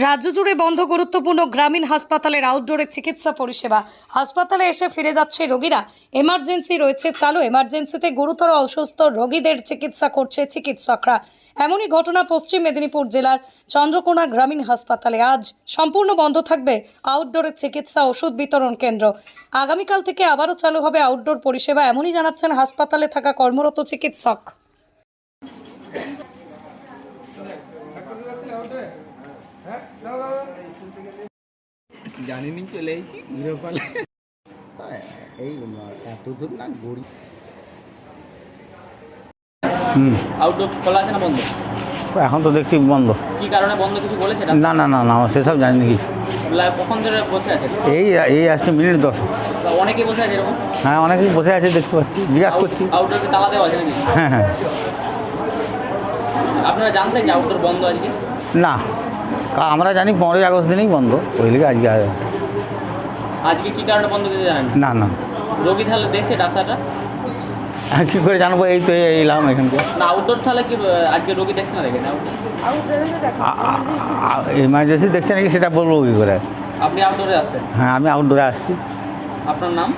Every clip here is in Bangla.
রাজ্য জুড়ে বন্ধ গুরুত্বপূর্ণ গ্রামীণ হাসপাতালের আউটডোরের চিকিৎসা পরিষেবা। হাসপাতালে এসে ফিরে যাচ্ছে রোগীরা। এমার্জেন্সি রয়েছে, চালু। এমার্জেন্সিতে গুরুতর অসুস্থ রোগীদের চিকিৎসা করছে চিকিৎসকরা। এমনই ঘটনা পশ্চিম মেদিনীপুর জেলার চন্দ্রকোনা গ্রামীণ হাসপাতালে। আজ সম্পূর্ণ বন্ধ থাকবে আউটডোরের চিকিৎসা ওষুধ বিতরণ কেন্দ্র। আগামীকাল থেকে আবারও চালু হবে আউটডোর পরিষেবা, এমনই জানাচ্ছেন হাসপাতালে থাকা কর্মরত চিকিৎসক। জানিনি চলে এসেছি? ঘুরে এই এত দূর না গড়ি আউটডোর খোলা আছে না বন্ধ? এখন তো দেখছি বন্ধ। কি কারণে বন্ধ কিছু বলেছে না না না না সেসব জানিনি কিছু। কখন ধরে বসে আছে? এই এই আসছে মিনিট দশ। অনেকেই বসে আছে এরকম? হ্যাঁ অনেকেই বসে আছে দেখতে পাচ্ছি জিজ্ঞাসা করছি। আউটডোরকে তালা দেওয়া আছে নাকি? হ্যাঁ হ্যাঁ। আপনারা জানতেন যে আউটডোর বন্ধ আজকে? না। আমরা জানি পনেরোই আগস্ট দিনেই বন্ধ। ওই লিগে আজকে আজকে কি কারণে বন্ধ দিতে জানেন না? না রোগী তাহলে দেখছে ডাক্তাররা? আর কী করে জানব? এই তো এই এলাম এখানকে না আউটডোর তাহলে কি আজকে রোগী দেখছে না দেখেন? এমার্জেন্সি দেখছে নাকি সেটা বলব কী করে? আপনি আউটডোরে আসছেন হ্যাঁ আমি আউটডোরে আসছি। আপনার নাম?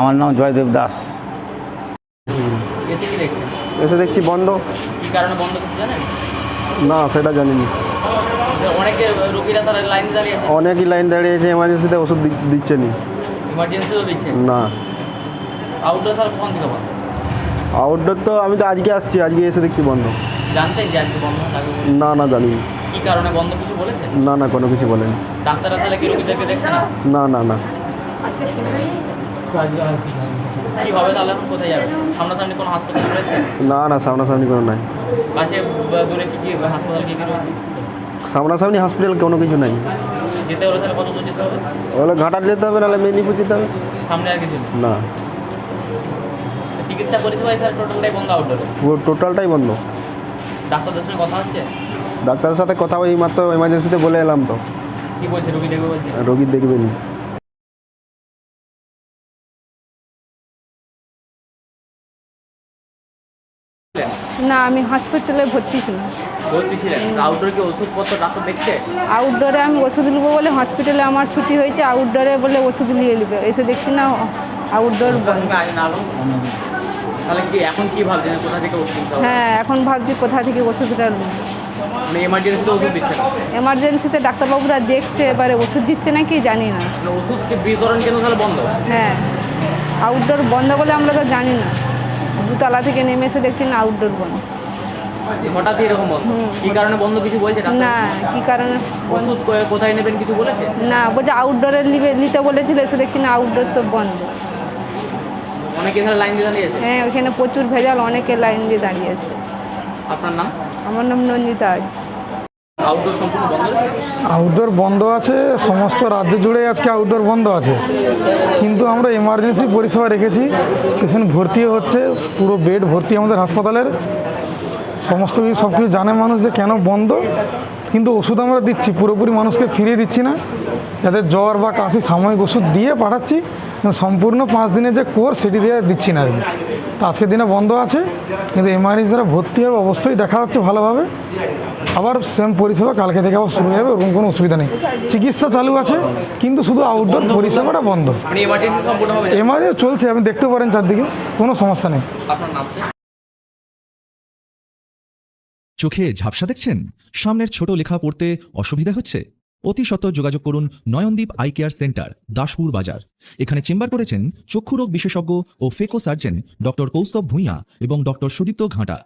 আমার নাম জয়দেব দাস। এসে কি দেখছেন? এসে দেখছি বন্ধ। কি কারণে বন্ধ কিছু জানেন? না সেটা জানিনি। যে অনেকে রোগীরা তারা লাইনে দাঁড়িয়ে আছে? অনেকই লাইন দাঁড়িয়েছে এমার্জেন্সিতে ওষুধ দিচ্ছে নি ইমার্জেন্সিও দিচ্ছে? না। আউটডোর তাহলে কখন থেকে বন্ধ? আউটডোর তো আমি তো আজকে আসছি আজকে এসে দেখছি বন্ধ। জানতেন যে আজকে বন্ধ থাকবে না না জানিনি। কি কারণে বন্ধ কিছু বলেছে? না না কোনো কিছু বলেনি। ডাক্তাররা তাহলে কি রোগীদেরকে দেখছে না? না না না। কি হবে তাহলে এখন কোথায় যাবে? সামনাসামনি কোনো হাসপাতাল রয়েছে? না না সামনাসামনি কোনো নাই। কাছে দূরে কি কি হাসপাতাল কি কি রয়েছে? সামনাসামনি হসপিটাল কোনো কিছু নাই। যেতে হলে তাহলে কত দূর যেতে হবে? ওগুলো যেতে হবে নাহলে মেদিনীপুর যেতে হবে। সামনে আর কিছু না। চিকিৎসা পরিষেবা এখানে টোটালটাই বন্ধ আউটডোরে পুরো টোটালটাই বন্ধ। ডাক্তারদের সঙ্গে কথা হচ্ছে? ডাক্তারের সাথে কথা ওই মাত্র এমার্জেন্সিতে বলে এলাম তো। কি বলছে? রোগী দেখবে বলছে? রোগী দেখবেনি। না আমি হসপিটালে ভর্তি ছিলাম। ভর্তি ছিলেন? আউটডোরে কি ওষুধপত্র ডাক্তার দেখছে আউটডোরে আমি ওষুধ নেব বলে হসপিটালে আমার ছুটি হয়েছে আউটডোরে বলে ওষুধ নিয়ে নেবে এসে দেখছি না আউটডোর বন্ধ। তাহলে কি এখন কি ভাবছেন? কোথা থেকে ওষুধ হ্যাঁ এখন ভাবছি কোথা থেকে ওষুধটা নেব। এমার্জেন্সিতে ওষুধ দিচ্ছে এমার্জেন্সিতে ডাক্তারবাবুরা দেখছে এবারে ওষুধ দিচ্ছে নাকি জানি না। মানে ওষুধ কি বিতরণ কেন্দ্র তাহলে বন্ধ? হ্যাঁ আউটডোর বন্ধ বলে আমরা তো জানি না। দুতলা থেকে নেমে এসে দেখছি না আউটডোর বন্ধ হঠাৎ এরকম বন্ধ? কি কারণে বন্ধ কিছু বলছে না কি কারণে ওষুধ কোথায় নেবেন কিছু বলেছে? না বলছে আউটডোরে নিবে নিতে বলেছিল এসে দেখছি না আউটডোর তো বন্ধ। অনেকে এখানে লাইন দিয়ে দাঁড়িয়েছে হ্যাঁ ওখানে প্রচুর ভেজাল অনেকে লাইন দিয়ে দাঁড়িয়ে আছে। আপনার নাম? আমার নাম নন্দিতা আউটডোর বন্ধ আছে? সমস্ত রাজ্য জুড়ে আজকে আউটডোর বন্ধ আছে। কিন্তু আমরা এমার্জেন্সি পরিষেবা রেখেছি পেশেন্ট ভর্তি হচ্ছে, পুরো বেড ভর্তি আমাদের হাসপাতালের। সমস্ত কিছু, সব কিছু জানে মানুষ যে কেন বন্ধ, কিন্তু ওষুধ আমরা দিচ্ছি, পুরোপুরি মানুষকে ফিরিয়ে দিচ্ছি না। যাদের জ্বর বা কাশি সাময়িক ওষুধ দিয়ে পাঠাচ্ছি সম্পূর্ণ পাঁচ দিনের যে কোর্স সেটি দিয়ে দিচ্ছি না আর কি। আজকের দিনে বন্ধ আছে কিন্তু এমার্জেন্সি যারা ভর্তি হবে অবশ্যই দেখা হচ্ছে ভালোভাবে। আবার সেম পরিষেবা কালকে থেকে আবার শুরু হবে ওরকম কোনো অসুবিধা নেই। চিকিৎসা চালু আছে কিন্তু শুধু আউটডোর পরিষেবাটা বন্ধ। এমার্জেন্সি সম্পূর্ণ হবে এমার্জেন্সি চলছে আপনি দেখতে পারেন চারদিকে কোনো সমস্যা নেই। আপনার নাম স্যার? চোখে ঝাপসা দেখছেন? সামনের ছোট লেখা পড়তে অসুবিধা হচ্ছে? অতি সত্ত্বর যোগাযোগ করুন Nayandeep eye care centre, Daspur বাজার। এখানে চেম্বার করেছেন চক্ষুরোগ বিশেষজ্ঞ ও phaco surgeon doctor Kaustav Bhuiyan এবং ডক্টর সুদীপ্ত ঘাটা।